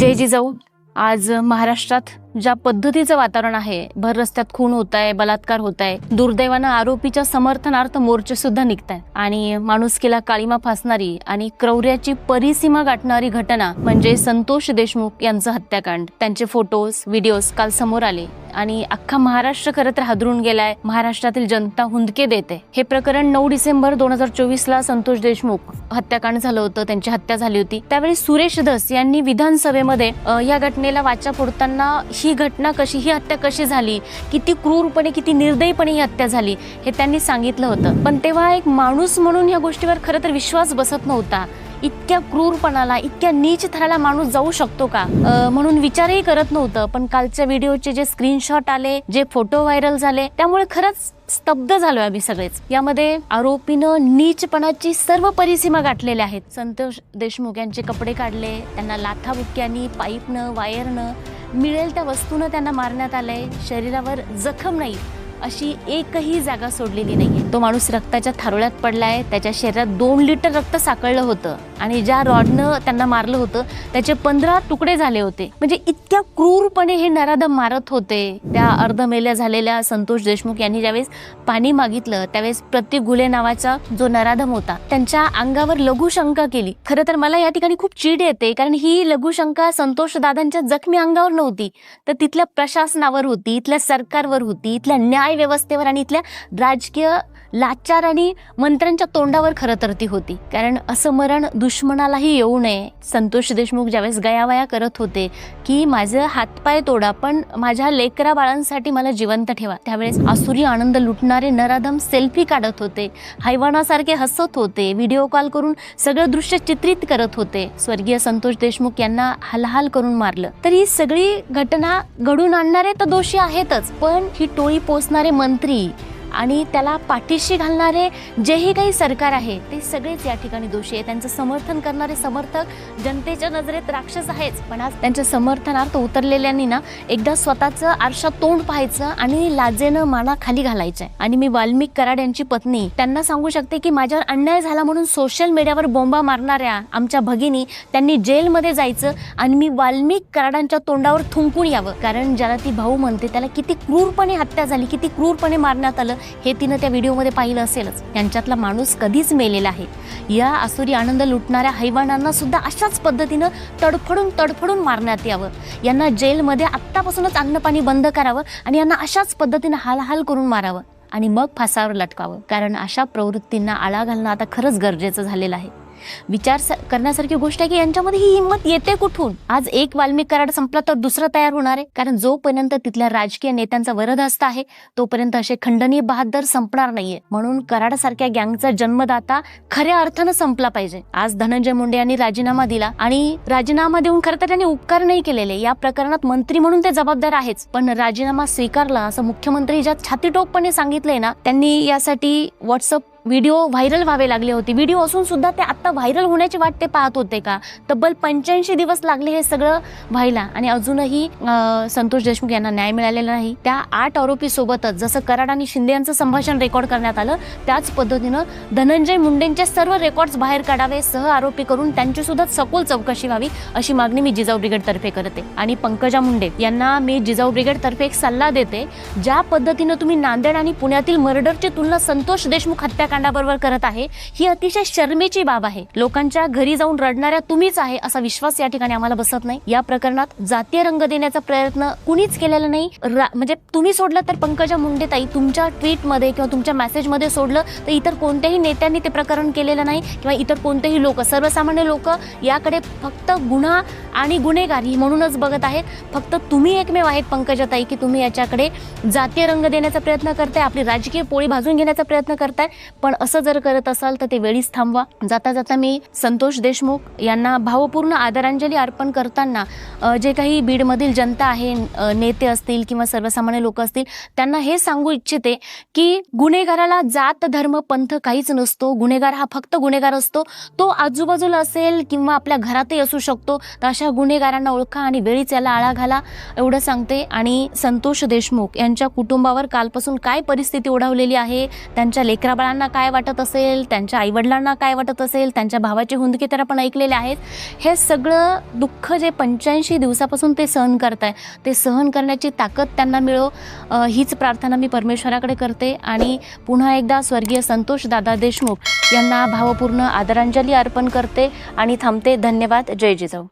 जय जिजाऊ आज महाराष्ट्रात ज्या पद्धतीचं वातावरण आहे भर रस्त्यात खून होत आहे बलात्कार होत आहे दुर्दैवानं आरोपीच्या समर्थनार्थ मोर्चे सुद्धा निघत आहेत आणि माणुसकीला काळीमा फासणारी आणि क्रौर्याची परिसीमा गाठणारी घटना म्हणजे संतोष देशमुख यांचं हत्याकांड. त्यांचे फोटोज व्हिडिओज काल समोर आले. आणि अख्खा महाराष्ट्र खरं तर हादरून गेलाय. महाराष्ट्रातील जनता हुंदके देते. हे प्रकरण नऊ डिसेंबर दोन हजार चोवीस ला संतोष देशमुख हत्याकांड झालं होतं. त्यांची हत्या झाली होती. त्यावेळी सुरेश धस यांनी विधानसभेमध्ये या घटनेला वाचा फोडताना ही घटना कशी ही हत्या कशी झाली किती क्रूरपणे किती निर्दयीपणे ही हत्या झाली हे त्यांनी सांगितलं होतं. पण तेव्हा एक माणूस म्हणून या गोष्टीवर खरं तर विश्वास बसत नव्हता. इतक्या क्रूरपणाला इतक्या नीच थराला माणूस जाऊ शकतो का? म्हणून विचारही करत नव्हतं पण कालच्या व्हिडिओचे जे स्क्रीनशॉट आले जे फोटो व्हायरल झाले त्यामुळे खरंच स्तब्ध झालोय आम्ही सगळेच. यामध्ये आरोपीनं नीचपणाची सर्व परिसीमा गाठलेल्या आहेत. संतोष देशमुख यांचे कपडे काढले त्यांना लाथाबुक्क्यांनी पाईपनं वायरनं मिळेल त्या वस्तूनं त्यांना मारण्यात आलंय. शरीरावर जखम नाही. अशी एकही जागा सोडलेली नाही तो माणूस रक्ताच्या थारोळ्यात पडलाय त्याच्या शरीरात दोन लिटर रक्त साकळलं होतं आणि ज्या रॉडनं त्यांना मारलं होतं त्याचे पंधरा तुकडे झाले होते. म्हणजे इतक्या क्रूरपणे हे नराधम मारत होते. त्या अर्धमेल्या झालेल्या संतोष देशमुख यांनी ज्यावेळेस पाणी मागितलं त्यावेळेस प्रत्येक गुले नावाचा जो नराधम होता त्यांच्या अंगावर लघुशंका केली. खरं तर मला या ठिकाणी खूप चीड येते कारण ही लघुशंका संतोष दादांच्या जखमी अंगावर नव्हती. तर तिथल्या प्रशासनावर होती इथल्या सरकारवर होती इथल्या न्याय व्यवस्थेवर आणि इथल्या राजकीय लाचार आणि मंत्र्यांच्या तोंडावर खरं तर ती होती. कारण असं मरण दुश्मनालाही येऊ नये. संतोष देशमुख ज्यावेळेस गयावया करत होते की माझं हातपाय तोडा पण माझ्या लेकरा बाळांसाठी मला जिवंत ठेवा. त्यावेळेस आसुरी आनंद लुटणारे नराधम सेल्फी काढत होते. हैवानासारखे हसत होते. व्हिडिओ कॉल करून सगळं दृश्य चित्रित करत होते. स्वर्गीय संतोष देशमुख यांना हलहाल करून मारलं. तर ही सगळी घटना घडून आणणारे तर दोषी आहेतच. पण ही टोळी पोचणारे मंत्री आणि त्याला पाठीशी घालणारे जेही काही सरकार आहे ते सगळेच या ठिकाणी दोषी आहे त्यांचं समर्थन करणारे समर्थक जनतेच्या नजरेत राक्षस आहेच. पण आज त्यांच्या समर्थनार्थ उतरलेल्यांनी ना एकदा स्वतःचं आरशात तोंड पाहायचं आणि लाजेनं माना खाली घालायचंय. आणि मी वाल्मिक कराड यांची पत्नी त्यांना सांगू शकते की माझ्यावर अन्याय झाला म्हणून सोशल मीडियावर बोंबा मारणाऱ्या आमच्या भगिनी त्यांनी जेलमध्ये जायचं आणि मी वाल्मिक कराडांच्या तोंडावर थुंकून यावं. कारण ज्याला ती भाऊ म्हणते त्याला किती क्रूरपणे हत्या झाली किती क्रूरपणे मारण्यात आलं हे तिनं त्या व्हिडिओमध्ये पाहिलं असेलच. यांच्यातला माणूस कधीच मेलेला आहे. या असुरी आनंद लुटणाऱ्या हैवानांना सुद्धा अशाच पद्धतीनं तडफडून तडफडून मारण्यात यावं. यांना जेलमध्ये आत्तापासूनच अन्नपाणी बंद करावं आणि यांना अशाच पद्धतीनं हालहाल करून मारावं आणि मग फासावर लटकावं. कारण अशा प्रवृत्तींना आळा घालणं आता खरंच गरजेचं झालेलं आहे. विचार स- करण्यासारखी गोष्ट आहे की यांच्यामध्ये ही हिंमत येते कुठून? आज एक वाल्मिक कराड संपला तर दुसरं तयार होणार आहे. कारण जोपर्यंत तिथल्या राजकीय नेत्यांचा वरदहस्त आहे तोपर्यंत असे खंडनीय बहादर संपणार नाहीये. म्हणून कराडसारख्या गँगचा जन्मदाता खऱ्या अर्थानं संपला पाहिजे. आज धनंजय मुंडे यांनी राजीनामा दिला आणि राजीनामा देऊन खरं तर त्यांनी उपकार नाही केलेले. या प्रकरणात मंत्री म्हणून ते जबाबदार आहेच. पण राजीनामा स्वीकारला असं मुख्यमंत्री ज्या छातीटोकपणे सांगितलंय ना त्यांनी यासाठी व्हॉट्सअप व्हिडिओ व्हायरल व्हावे लागले होते. व्हिडिओ असून सुद्धा ते आत्ता व्हायरल होण्याची वाट ते पाहत होते का? तब्बल पंच्याऐंशी दिवस लागले हे सगळं व्हायला आणि अजूनही संतोष देशमुख यांना न्याय मिळालेला नाही. त्या आठ आरोपी सोबतच जसं कराड आणि शिंदे यांचं संभाषण रेकॉर्ड करण्यात आलं त्याच पद्धतीनं धनंजय मुंडेंचे सर्व रेकॉर्ड्स बाहेर काढावे सह आरोपी करून त्यांची सुद्धा सखोल चौकशी व्हावी अशी मागणी मी जिजाऊ ब्रिगेडतर्फे करते. आणि पंकजा मुंडे यांना मी जिजाऊ ब्रिगेडतर्फे एक सल्ला देते ज्या पद्धतीनं तुम्ही नांदेड आणि पुण्यातील मर्डरची तुलना संतोष देशमुख हत्या हत्याकांडाबरोबर करत आहे. ही अतिशय शर्मेची बाब आहे. लोकांच्या घरी जाऊन रडणाऱ्या तुम्हीच आहे असा विश्वास या ठिकाणी आम्हाला बसत नाही. या प्रकरणात जातीय रंग देण्याचा प्रयत्न कुणीच केलेला नाही. रा- म्हणजे तुम्ही सोडलं तर पंकजा मुंडे ताई तुमच्या ट्विटमध्ये किंवा तुमच्या मेसेजमध्ये सोडलं तर इतर कोणत्याही नेत्यांनी ते प्रकरण केलेलं नाही किंवा इतर कोणतेही लोक सर्वसामान्य लोक याकडे फक्त गुन्हा आणि गुन्हेगारी म्हणूनच बघत आहेत. फक्त तुम्ही एकमेव आहेत पंकजाताई की तुम्ही याच्याकडे जातीय रंग देण्याचा प्रयत्न करताय आपली राजकीय पोळी भाजून घेण्याचा प्रयत्न करताय. पण असं जर करत असाल तर ते वेळीच थांबवा. जाता जाता मी संतोष देशमुख यांना भावपूर्ण आदरांजली अर्पण करताना जे काही बीडमधील जनता आहे नेते असतील किंवा सर्वसामान्य लोक असतील त्यांना हे सांगू इच्छिते की गुन्हेगाराला जात धर्म पंथ काहीच नसतो. गुन्हेगार हा फक्त गुन्हेगार असतो. तो आजूबाजूला असेल किंवा आपल्या घरातही असू शकतो तर अशा गुन्हेगारांना ओळखा आणि वेळीच याला आळा घाला एवढं सांगते. आणि संतोष देशमुख यांच्या कुटुंबावर कालपासून काय परिस्थिती ओढावलेली आहे त्यांच्या लेकराबाळांना काय वाटत असेल त्यांच्या आईवडिलांना काय वाटत असेल त्यांच्या भावाचे हुंदके तर आपण ऐकलेले आहेत. हे सगळं दुःख जे पंच्याऐंशी दिवसापासून ते सहन करत आहे ते सहन करण्याची ताकद त्यांना मिळो हीच प्रार्थना मी परमेश्वराकडे करते. आणि पुन्हा एकदा स्वर्गीय संतोष दादा देशमुख यांना भावपूर्ण आदरांजली अर्पण करते. आणि थांबते. धन्यवाद. जय जिजाऊ.